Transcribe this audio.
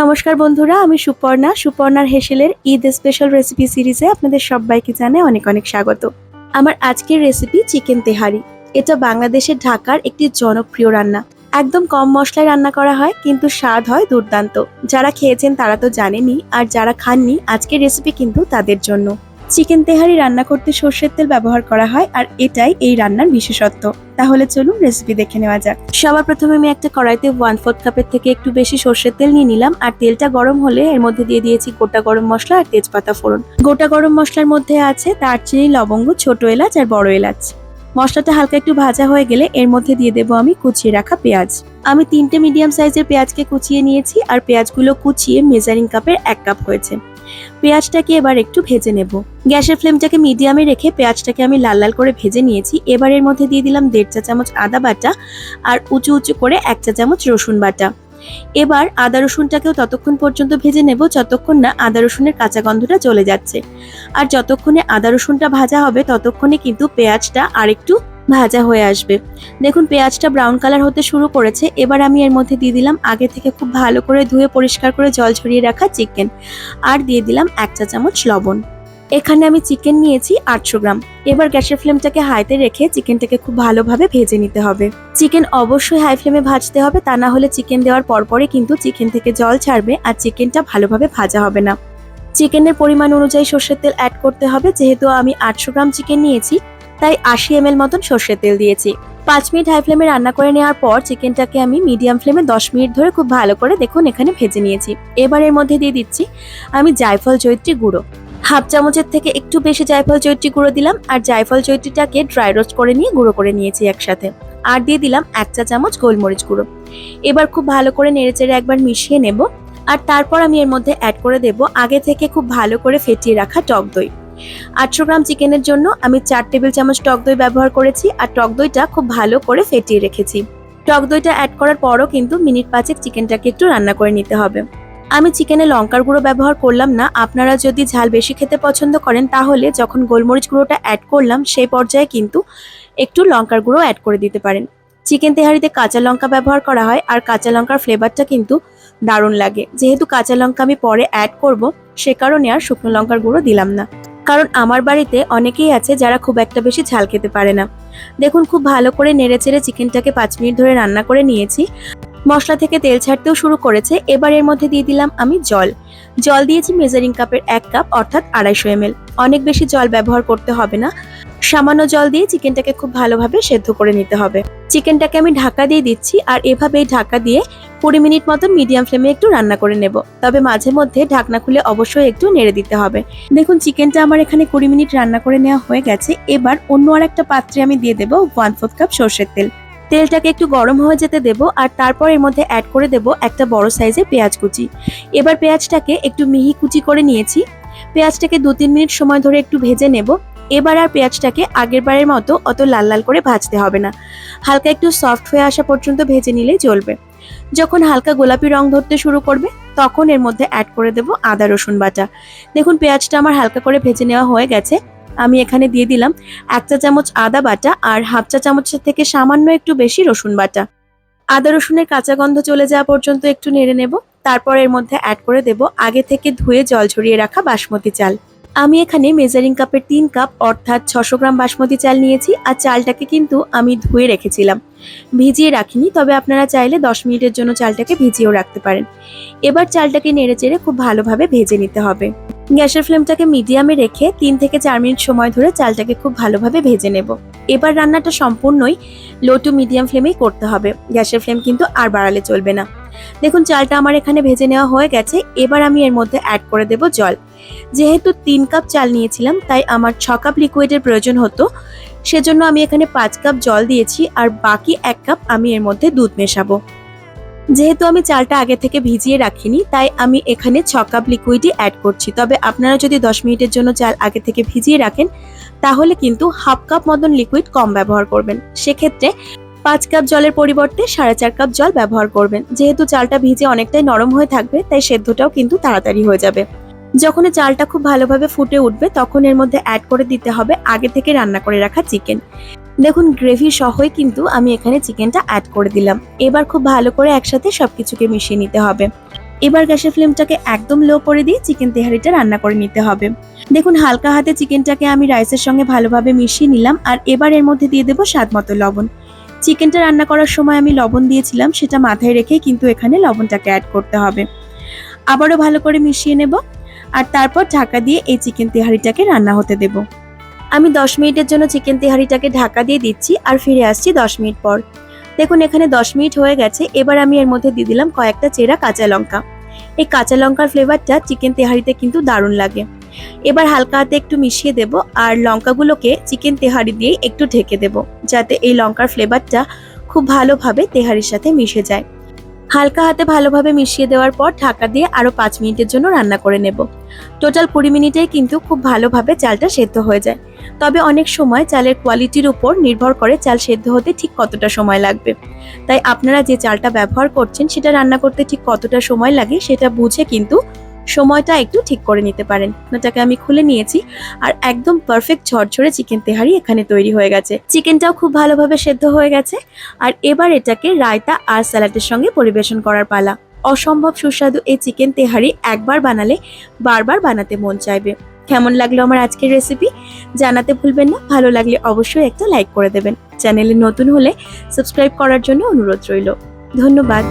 নমস্কার বন্ধুরা, আমি সুপর্ণা। সুপর্ণার হেসেলের ঈদ স্পেশাল রেসিপি সিরিজে আপনাদের সবাইকে জানে অনেক অনেক স্বাগত। আমার আজকের রেসিপি চিকেন তেহারি। এটা বাংলাদেশের ঢাকার একটি জনপ্রিয় রান্না। একদম কম মশলায় রান্না করা হয়, কিন্তু স্বাদ হয় দুর্দান্ত। যারা খেয়েছেন তারা তো জানেনি আর যারা খাননি, আজকের রেসিপি কিন্তু তাদের জন্য। চিকেন তেহারি রান্না করতে সর্ষের তেল ব্যবহার করা হয়, আর এটাই এই রান্নার বিশেষত্ব। তাহলে চলুন রেসিপি দেখে নেওয়া যাক। সবার প্রথমে আমি একটা কড়াইতে ওয়ান ফোর্থ কাপের থেকে একটু বেশি সর্ষের তেল নিয়ে নিলাম, আর তেলটা গরম হলে এর মধ্যে দিয়ে দিয়েছি গোটা গরম মশলা আর তেজপাতা ফোড়ন। গোটা গরম মশলার মধ্যে আছে দারচিনি, লবঙ্গ, ছোট এলাচ আর বড় এলাচ। মশলাটা হালকা একটু ভাজা হয়ে গেলে এর মধ্যে দিয়ে দেবো আমি কুচিয়ে রাখা পেঁয়াজ। আমি তিনটে মিডিয়াম সাইজের পেঁয়াজকে কুচিয়ে নিয়েছি, আর পেঁয়াজগুলো কুচিয়ে মেজারিং কাপের এক কাপ হয়েছে। পেঁয়াজটাকে এবার একটু ভেজে নেব। গ্যাসের ফ্লেমটাকে মিডিয়ামে রেখে পেঁয়াজটাকে আমি লাল লাল করে ভেজে নিয়েছি। এবার এর মধ্যে দিয়ে দিলাম দেড় চা চামচ আদা বাটা আর উঁচু উঁচু করে এক চা চামচ রসুন বাটা। এবার আদা রসুনটাকেও ততক্ষণ পর্যন্ত ভেজে নেব, যতক্ষণ না আদা রসুনের কাঁচা গন্ধটা চলে যাচ্ছে। আর যতক্ষণে আদা রসুনটা ভাজা হবে, ততক্ষণে কিন্তু পেঁয়াজটা আরেকটু ভাজা হয়ে আসবে। দেখুন, পেঁয়াজটা ব্রাউন কালার হতে শুরু করেছে। এবার আমি এর মধ্যে দিয়ে দিলাম আগে থেকে খুব ভালো করে ধুয়ে পরিষ্কার করে জল ঝরিয়ে রাখা চিকেন আর দিয়ে দিলাম এক চা চামচ লবণ। এখানে আমি চিকেন নিয়েছি আটশো গ্রাম। এবার গ্যাসের ফ্লেমটাকে হাইতে রেখে চিকেনটাকে খুব ভালোভাবে ভেজে নিতে হবে। চিকেন অবশ্যই হাই ফ্লেমে ভাজতে হবে, তা না হলে চিকেন দেওয়ার পরপরই কিন্তু চিকেন থেকে জল ছাড়বে আর চিকেনটা ভালোভাবে ভাজা হবে না। চিকেনের পরিমাণ অনুযায়ী সর্ষের তেল অ্যাড করতে হবে। যেহেতু আমি আটশো গ্রাম চিকেন নিয়েছি তাই আশি এম মতন সর্ষের তেল দিয়েছি। পাঁচ মিনিট হাই ফ্লেমে রান্না করে নেওয়ার পর চিকেনটাকে আমি মিডিয়াম ফ্লেমে দশ মিনিট ধরে খুব ভালো করে দেখুন এখানে ভেজে নিয়েছি। এবার এর মধ্যে দিয়ে দিচ্ছি আমি জায়ফল জৈত্রী গুঁড়ো। হাফ চামচের থেকে একটু বেশি জায়ফল জৈত্রী গুঁড়ো দিলাম আর জায়ফল জৈত্রীটাকে ড্রাই রোস্ট করে নিয়ে গুঁড়ো করে নিয়েছি একসাথে। আর দিয়ে দিলাম এক চা চামচ গোলমরিচ গুঁড়ো। এবার খুব ভালো করে নেড়েচেড়ে একবার মিশিয়ে নেব। আর তারপর আমি এর মধ্যে অ্যাড করে দেব আগে থেকে খুব ভালো করে ফেটিয়ে রাখা টক দই। আটশো গ্রাম চিকেনের জন্য আমি চার টেবিল চামচ টক দই ব্যবহার করেছি আর টক দইটা খুব ভালো করে ফেটিয়ে রেখেছি। টক দইটা অ্যাড করার পরও কিন্তু মিনিট পাঁচেক চিকেনটাকে একটু রান্না করে নিতে হবে। আমি চিকেনে লঙ্কার গুঁড়ো ব্যবহার করলাম না, আপনারা যদি ঝাল বেশি খেতে পছন্দ করেন তাহলে যখন গোলমরিচ গুঁড়োটা অ্যাড করলাম সেই পর্যায়ে কিন্তু একটু লঙ্কার গুঁড়ো অ্যাড করে দিতে পারেন। চিকেন তেহারিতে কাঁচা লঙ্কা ব্যবহার করা হয় আর কাঁচা লঙ্কার ফ্লেভারটা কিন্তু দারুণ লাগে। যেহেতু কাঁচা লঙ্কা আমি পরে অ্যাড করব, সে কারণে আর শুকনো লঙ্কার গুঁড়ো দিলাম না। কারণ আমার বাড়িতে অনেকেই আছে যারা খুব একটা বেশি ঝাল খেতে পারে না। দেখুন, খুব ভালো করে নেড়ে চেড়ে চিকেনটাকে পাঁচ মিনিট ধরে রান্না করে নিয়েছি। মশলা থেকে তেল ছাড়তেও শুরু করেছে। এবার এর মধ্যে দিয়ে দিলাম আমি জল। জল দিয়েছি মেজারিং কাপের এক কাপ অর্থাৎ আড়াইশো এম অনেক বেশি জল ব্যবহার করতে হবে না। সামান্য জল দিয়ে চিকেনটাকে খুব ভালোভাবে সেদ্ধ করে নিতে হবে। চিকেনটাকে আমি ঢাকা দিয়ে দিচ্ছি আর এভাবেই ঢাকা দিয়ে কুড়ি মিনিট মতো মিডিয়াম ফ্লেমে একটু রান্না করে নেব। তবে মাঝে মধ্যে ঢাকনা খুলে অবশ্যই একটু নেড়ে দিতে হবে। দেখুন, চিকেনটা আমার এখানে কুড়ি মিনিট রান্না করে নেওয়া হয়ে গেছে। এবার অন্য আর একটা পাত্রে আমি দিয়ে দেবো ওয়ান ফোর্থ কাপ সর্ষের তেল। তেলটাকে একটু গরম হয়ে যেতে দেব আর তারপর এর মধ্যে অ্যাড করে দেব একটা বড় সাইজের পেঁয়াজ কুচি। এবার পেঁয়াজটাকে একটু মিহি কুচি করে নিয়েছি। পেঁয়াজটাকে দু তিন মিনিট সময় ধরে একটু ভেজে নেব। এবার আর পেঁয়াজটাকে আগের বারের মতো অত লাল লাল করে ভাজতে হবে না। হালকা একটু সফট হয়ে আসা পর্যন্ত ভেজে নিলেই চলবে। যখন হালকা গোলাপি রং ধরতে শুরু করবে, তখন এর মধ্যে অ্যাড করে দেব আদা, রসুন বাটা। দেখুন, পেঁয়াজটা আমার হালকা করে ভেজে নেওয়া হয়ে গেছে। আমি এখানে দিয়ে দিলাম এক চা চামচ আদা বাটা আর হাফ চা চামচের থেকে সামান্য একটু বেশি রসুন বাটা। আদা, রসুনের কাঁচা গন্ধ চলে যাওয়া পর্যন্ত একটু নেড়ে নেব। তারপর এর মধ্যে অ্যাড করে দেব আগে থেকে ধুয়ে জল ঝরিয়ে রাখা বাসমতি চাল। আমি এখানে মেজারিং কাপের তিন কাপ অর্থাৎ ছশো গ্রাম বাসমতি চাল নিয়েছি আর চালটাকে কিন্তু আমি ধুয়ে রেখেছিলাম। ভিজিয়ে রাখিনি, তবে আপনারা চাইলে দশ মিনিটের জন্য চালটাকে ভিজিয়েও রাখতে পারেন। এবার চালটাকে নেড়ে চেড়ে খুব ভালোভাবে ভেজে নিতে হবে। গ্যাসের ফ্লেমটাকে মিডিয়ামে রেখে তিন থেকে চার মিনিট সময় ধরে চালটাকে খুব ভালোভাবে ভেজে নেব। এবার রান্নাটা সম্পূর্ণই লো টু মিডিয়াম ফ্লেমেই করতে হবে। গ্যাসের ফ্লেম কিন্তু আর বাড়ালে চলবে না। দেখুন, চালটা আমার এখানে ভেজে নেওয়া হয়ে গেছে। এবার আমি এর মধ্যে অ্যাড করে দেব জল। যেহেতু তিন কাপ চাল নিয়েছিলাম, তাই আমার ছ কাপ লিকুইডের প্রয়োজন হতো। সেজন্য আমি এখানে পাঁচ কাপ জল দিয়েছি আর বাকি এক কাপ আমি এর মধ্যে দুধ মেশাবো। যেহেতু আমি চালটা আগে থেকে ভিজিয়ে রাখিনি, তাই আমি এখানে ছ কাপ লিকুইডই অ্যাড করছি। তবে আপনারা যদি দশ মিনিটের জন্য চাল আগে থেকে ভিজিয়ে রাখেন তাহলে কিন্তু হাফ কাপ মতন লিকুইড কম ব্যবহার করবেন। সেক্ষেত্রে পাঁচ কাপ জলের পরিবর্তে সাড়ে চার কাপ জল ব্যবহার করবেন। যেহেতু চালটা ভিজে অনেকটাই নরম হয়ে থাকবে, তাই সেদ্ধটাও কিন্তু তাড়াতাড়ি হয়ে যাবে। যখন চালটা খুব ভালোভাবে ফুটে উঠবে, তখন এর মধ্যে অ্যাড করে দিতে হবে আগে থেকে রান্না করে রাখা চিকেন দেখুন গ্রেভি সহই কিন্তু আমি এখানে চিকেনটা অ্যাড করে দিলাম। এবার খুব ভালো করে একসাথে সব কিছুকে মিশিয়ে নিতে হবে। এবার গ্যাসের ফ্লেমটাকে একদম লো করে দিয়ে চিকেন তেহারিটা রান্না করে নিতে হবে। দেখুন, হালকা হাতে চিকেনটাকে আমি রাইসের সঙ্গে ভালোভাবে মিশিয়ে নিলাম আর এবার এর মধ্যে দিয়ে দেবো স্বাদ মতো লবণ। চিকেনটা রান্না করার সময় আমি লবণ দিয়েছিলাম, সেটা মাথায় রেখেই কিন্তু এখানে লবণটাকে অ্যাড করতে হবে। আবারও ভালো করে মিশিয়ে নেব আর তারপর ঢাকা দিয়ে এই চিকেন তেহারিটাকে রান্না হতে দেব। আমি দশ মিনিটের জন্য চিকেন তেহারিটাকে ঢাকা দিয়ে দিচ্ছি আর ফিরে আসছি দশ মিনিট পর। দেখুন, এখানে দশ মিনিট হয়ে গেছে, এবার আমি এর মধ্যে দিয়ে দিলাম কয়েকটা চেরা কাঁচা লঙ্কা। এই কাঁচা লঙ্কার ফ্লেভারটা চিকেন তেহারিতে কিন্তু দারুণ লাগে। এবার হালকা হাতে একটু মিশিয়ে দেব আর লঙ্কাগুলোকে চিকেন তেহারি দিয়ে একটু ঢেকে দেব, যাতে এই লঙ্কার ফ্লেভারটা খুব ভালোভাবে তেহারির সাথে মিশে যায়। হালকা হাতে ভালোভাবে মিশিয়ে দেওয়ার পর ঢাকা দিয়ে আরও পাঁচ মিনিটের জন্য রান্না করে নেব। টোটাল কুড়ি মিনিটেই কিন্তু খুব ভালোভাবে চালটা সেদ্ধ হয়ে যায়। তবে অনেক সময় চালের কোয়ালিটির উপর নির্ভর করে চাল সেদ্ধ হতে ঠিক কতটা সময় লাগবে। তাই আপনারা যে চালটা ব্যবহার করছেন সেটা রান্না করতে ঠিক কতটা সময় লাগে সেটা বুঝে কিন্তু সময়টা একটু ঠিক করে নিতে পারেন। ওটাকে আমি খুলে নিয়েছি আর একদম পারফেক্ট ঝরঝরে চিকেন তেহারি এখানে তৈরি হয়ে গেছে। চিকেনটাও খুব ভালোভাবে সেদ্ধ হয়ে গেছে। আর এবার এটাকে রায়তা আর স্যালাডের সঙ্গে পরিবেশন করার পালা। অসম্ভব সুস্বাদু এই চিকেন তেহারি একবার বানালে বারবার বানাতে মন চাইবে। কেমন লাগল আমার আজকের রেসিপি জানাতে ভুলবেন না। ভালো লাগলে অবশ্যই একটা লাইক করে দেবেন। চ্যানেলে নতুন হলে সাবস্ক্রাইব করার জন্য অনুরোধ রইল। ধন্যবাদ।